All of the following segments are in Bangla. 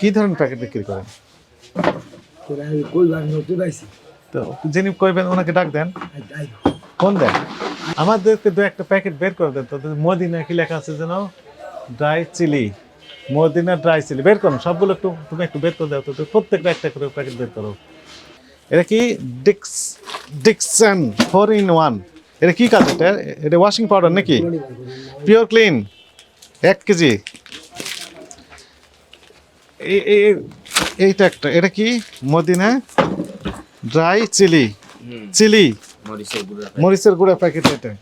কি ধরনের প্যাকেট বিক্রি করেন? তো যিনি কইবেন ওনাকে ডাক দেন। কোন দেন। আমাদেরকে দু একটা প্যাকেট বের করে দেন। তো মদিনা কি লেখা আছে যেন? Dry chilli Madina dry chilli বের করুন সবগুলো একটু তুমি একটু বের করে দাও। তো প্রত্যেকটা একটা করে প্যাকেট বের করো। এটা কি? ডিক্স ডিকসন ফোর ইন ওয়ান এটা কি কাজ এটা? এটা ওয়াশিং পাউডার নাকি? পিওর ক্লিন এক কেজি। এইটা একটা। এটা কি? Madina dry chilli. চিলি। মরিচের গুঁড়া প্যাকেট এটা।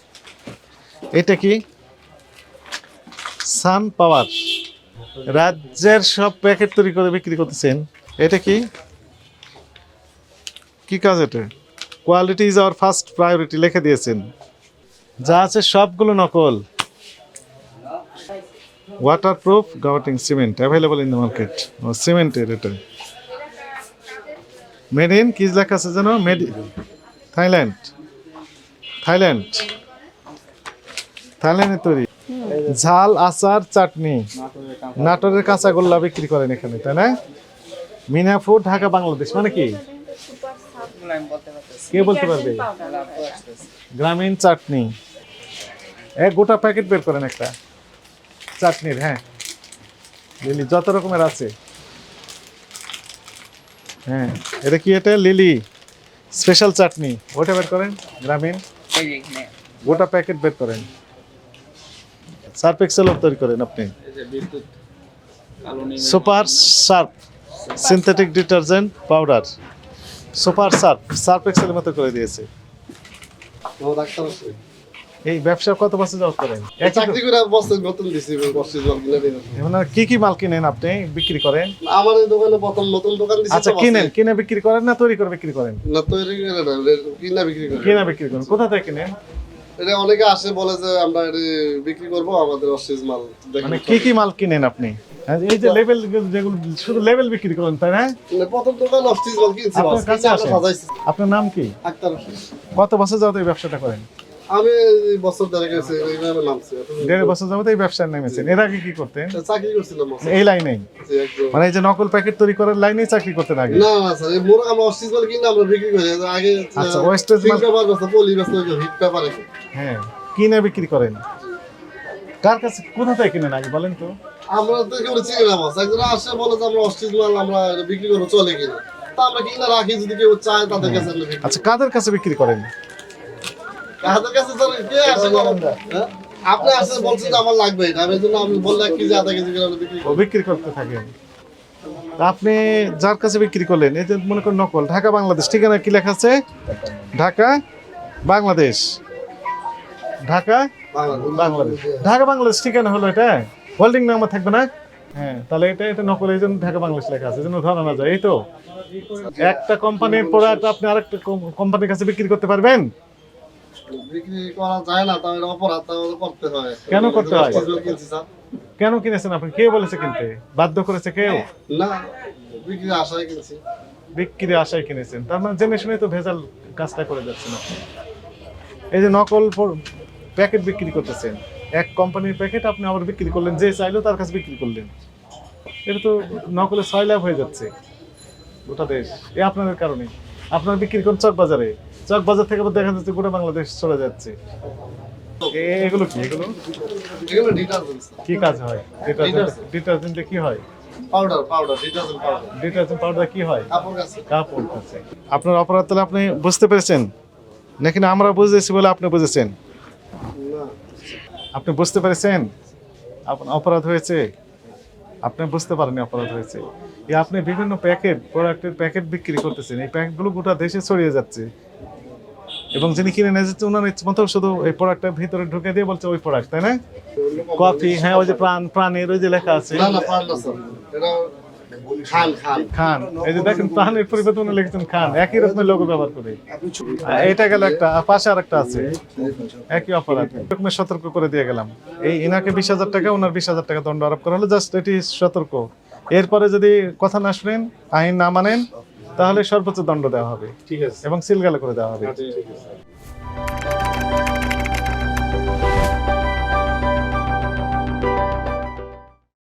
এটা কি? সান পাওয়ার। রাজ্যের সব প্যাকেট তৈরি করে বিক্রি করতেছেন। এটা কি? কি কাজ এটা? Quality is our first priority লিখে দিয়েছেন। যা আছে সবগুলো নকল। Waterproof গাওয়াটিং cement available in the market সিমেন্টের এটা। মেড ইন কি লেখা আছে যেন? মেড থাইল্যান্ড থাইল্যান্ড থাইল্যান্ডের তৈরি। ঝাল আচার চাটনি। নাটোরের কাঁচা গোল্লা বিক্রি করেন এখানে তাই না? মিনাপুর ঢাকা বাংলাদেশ মানে কি? কে বলতে পারবে? গ্রামীণ চাটনি। এক গোটা প্যাকেট বের করেন একটা। চাটনির হ্যাঁ। লিলি যত রকমের আছে। হ্যাঁ এটা কি এটা? Lily special chutney. ওটা বের করেন গ্রামীণ। গোটা প্যাকেট বের করেন। সার্ফ এক্সেলও তৈরি করেন আপনি। Super Surf synthetic detergent powder super Surf Surf এক্সেলের মতো করে দিয়েছে। এই ব্যবসা কত বছর যাওয়া করেন? চাকরি করে বছর নতুন দিছি বছর দিন মানে কি কি মাল কিনেন আপনি? বিক্রি করেন? আমার দোকানে প্রথম নতুন দোকান দিছি আচ্ছা কিনেন। কিনে বিক্রি করেন না তৈরি করে বিক্রি করেন? না তৈরি করে না কিনা বিক্রি করে। কিনা বিক্রি করেন। কোথা থেকে কিনেন? এটা অনেকে আসে বলে যে আমরা এটা বিক্রি করব আমাদের অসিজ মাল মানে কি কি মাল কিনেন আপনি? হ্যাঁ, এই যে লেভেল যেগুলো শুধু লেভেল বিক্রি করেন তাই না? প্রথম দোকান অসিজ মাল কিনছি আপনার নাম কি? আক্তার কত বছর যাবত এই ব্যবসাটা করেন? আমি বছর ধরে গেছি এইভাবে নামছি। দেড় বছর যাবত এই ব্যবসায় নেমেছেন। এর আগে কি করতেন? চাকরি করছিলাম এই লাইনেই? মানে এই যে নকল প্যাকেট তৈরি করার লাইনেই চাকরি করতেন আগে? না না স্যার মোর আমরা অসিজ মাল কিনে আমরা বিক্রি করি। আগে আচ্ছা, wastage মাল- পেপার ব্যস্ত পলি ব্যস্ত হিট পেপার হ্যাঁ কিনে বিক্রি করেন। কার কাছে কোথা থেকে কিনেন আগে বলেন তো? আমরা তো কেউ চিনি না মাছ একজন আসে বলে যে আমরা অস্ট্রিচ মাল আমরা বিক্রি করব চলে কিনা। তা আমরা কিনা রাখি যদি কেউ চায় তাদের কাছে আচ্ছা কাদের কাছে বিক্রি করেন? তাদের কাছে কে আসে বলেন হ্যাঁ? আপনি আসে বলছেন যে আমার লাগবে এটা আমি এই জন্য আমি বললে এক কেজি আধা কেজি করে বিক্রি ও বিক্রি করতে থাকেন তা আপনি যার কাছে বিক্রি করলেন এই যে মনে করেন নকল ঢাকা বাংলাদেশ ঠিকানা কি লেখা আছে? ঢাকা বাংলাদেশ। ঢাকা বাংলাদেশ। ঢাকা বাংলাদেশ ঠিকানা হলো এটা? হোল্ডিং নাম্বার থাকবে না? হ্যাঁ তাহলে এটা এটা নকল এই জন্য ঢাকা বাংলাদেশ লেখা আছে জন্য ধরা না যায় এই তো? একটা কোম্পানির প্রোডাক্ট আপনি আরেকটা কোম্পানির কাছে বিক্রি করতে পারবেন? বিক্রি করা যায় না তাহলে অপরাধ তাহলে করতে হয়। কেন করতে হয়? কেন কিনেছেন আপনি? কে বলেছে কিনতে? বাধ্য করেছে কেউ? না বিক্রি আশায় কিনছি। বিক্রি আশায় কিনেছেন। তার মানে জেনে শুনে তো ভেজাল কাজটা করে যাচ্ছেন আপনি। এই যে নকল প্যাকেট বিক্রি করতেছেন এক কোম্পানির প্যাকেট আপনি আবার বিক্রি করলেন যে চাইলো তার কাছে বিক্রি করলেন। এটা তো নকলে ছয় লাভ হয়ে যাচ্ছে গোটা দেশ। এ আপনাদের কারণে। আপনার বিক্রি করেন চক বাজারে চক বাজার থেকে দেখা যাচ্ছে গোটা বাংলাদেশ চলে যাচ্ছে। এগুলো কি? এগুলো? এগুলো ডিটারজেন্ট কি কাজ হয়? ডিটারজেন্ট ডিটারজেন্টে কি হয়? Powder powder detergent powder detergent powder কি হয়? কাপড় কাছে কাপড় কাছে আপনার অপরাধ তাহলে আপনি বুঝতে পেরেছেন? নাকি না আমরা বুঝেছি বলে আপনি বুঝেছেন? আপনি বুঝতে পেরেছেন? আপনার অপরাধ হয়েছে? আপনি বুঝতে পারেননি অপরাধ হয়েছে। এই আপনি বিভিন্ন প্যাকেট প্রোডাক্টের প্যাকেট বিক্রি করতেছেন। এই প্যাকেটগুলো গোটা দেশে ছড়িয়ে যাচ্ছে। এবং যিনি কিনে নিয়ে যাচ্ছে ওনার ইচ্ছে মতো শুধু এই প্রোডাক্টটা ভিতরে ঢুকে দিয়ে বলছে ওই প্রোডাক্ট তাই না? কফি হ্যাঁ ওই যে প্রাণ প্রাণের ওই যে লেখা আছে। খান খান। খান। এই যে দেখেন প্রাণের পরিবর্তনে লিখেছেন খান। একই রকমের লোগো ব্যবহার করে। এটা গেল একটা পাশে আর একটা আছে। একই অপরাধ। সতর্ক করে দিয়ে গেলাম। এই ইনাকে বিশ হাজার টাকা ওনার বিশ হাজার টাকা দণ্ড আরোপ করা হলো। জাস্ট এটি সতর্ক। এরপরে যদি কথা না শুনেন আইন না মানেন তাহলে সর্বোচ্চ দণ্ড দেওয়া হবে ঠিক আছে। এবং সিলগালা করে দেওয়া হবে। ঠিক আছে।